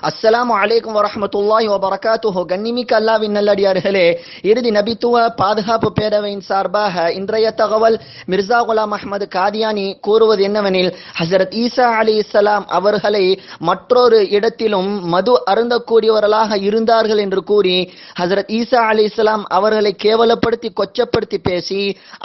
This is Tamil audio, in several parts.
அஸ்ஸலாமு அலைக்கும் வரமத்துல்லாஹி வபரகாத்துஹோ. கண்ணிமிக்க அல்லாவின் நல்லடியார்களே இறுதி நபித்துவ பாதுகாப்பு பேரவையின் சார்பாக இன்றைய தகவல் மிர்சா குலாம் அஹமது காதியானி கூறுவது என்னவெனில் ஹசரத் ஈசா அலி இஸ்லாம் அவர்களை மற்றொரு இடத்திலும் மது அருந்தக்கூடியவர்களாக இருந்தார்கள் என்று கூறி ஹசரத் ஈசா அலி இஸ்லாம் அவர்களை கேவலப்படுத்தி கொச்சப்படுத்தி பேசி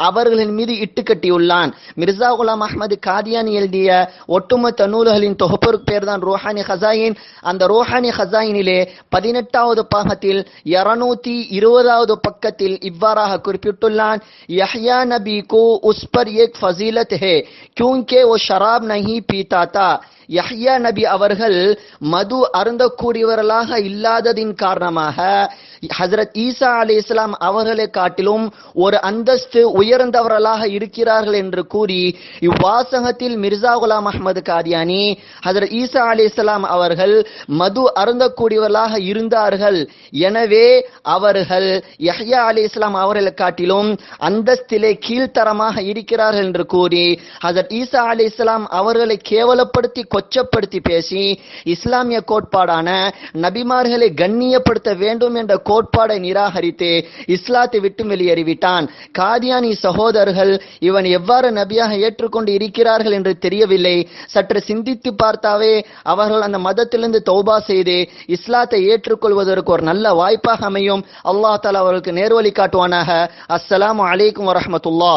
அவர்களின் மீது இட்டுக்கட்டியுள்ளான் மிர்சா குலாம் அஹமது காதியானி எழுதிய ஒட்டுமொத்த நூல்களின் தொகுப்பிற்கு பேர் தான் ரோஹானி ஹசாயின். அந்த அந்த ரோஹானி ஹசாயினிலே பதினெட்டாவது பாகத்தில் இருநூத்தி இருபதாவது பக்கத்தில் இவ்வாறாக குறிப்பிட்டுள்ளான் யஹ்யா நபி கோ உஸ் பர் ஏக் ஃபசீலத் ஹே கியூங்கே ஓ ஷராப் நஹி தா யஹ்யா நபி அவர்கள் மது அருந்தக்கூடியவர்களாக இல்லாததின் காரணமாக ஹசரத் ஈசா அலி இஸ்லாம் அவர்களை காட்டிலும் ஒரு அந்தஸ்து உயர்ந்தவர்களாக இருக்கிறார்கள் என்று கூறி இவ்வாசகத்தில் மிர்சா குலாம் அஹமது காதியானி ஹசரத் ஈசா அலி இஸ்லாம் அவர்கள் மது அருந்தக்கூடியவர்களாக இருந்தார்கள். எனவே அவர்கள் யஹ்யா அலி இஸ்லாம் அவர்களை காட்டிலும் அந்தஸ்திலே கீழ்த்தரமாக இருக்கிறார்கள் என்று கூறி ஹசரத் ஈசா அலி இஸ்லாம் அவர்களை கேவலப்படுத்தி கொச்சப்படுத்தி பேசி இஸ்லாமிய கோட்பாடான நபிமார்களை கண்ணியப்படுத்த வேண்டும் என்ற கோட்பாடை நிராகரித்து இஸ்லாத்தை விட்டு வெளியேறிவிட்டான். காதியானி சகோதரர்கள் இவன் எவ்வாறு நபியாக ஏற்றுக்கொண்டு இருக்கிறார்கள் என்று தெரியவில்லை. சற்று சிந்தித்து பார்த்தாவே அவர்கள் அந்த மதத்திலிருந்து தௌபா செய்து இஸ்லாத்தை ஏற்றுக்கொள்வதற்கு ஒரு நல்ல வாய்ப்பாக அமையும். அல்லாஹ் தாலா அவர்களுக்கு நேர்வழி காட்டுவானாக. அஸ்ஸலாமு அலைக்கும் வரமத்துல்லா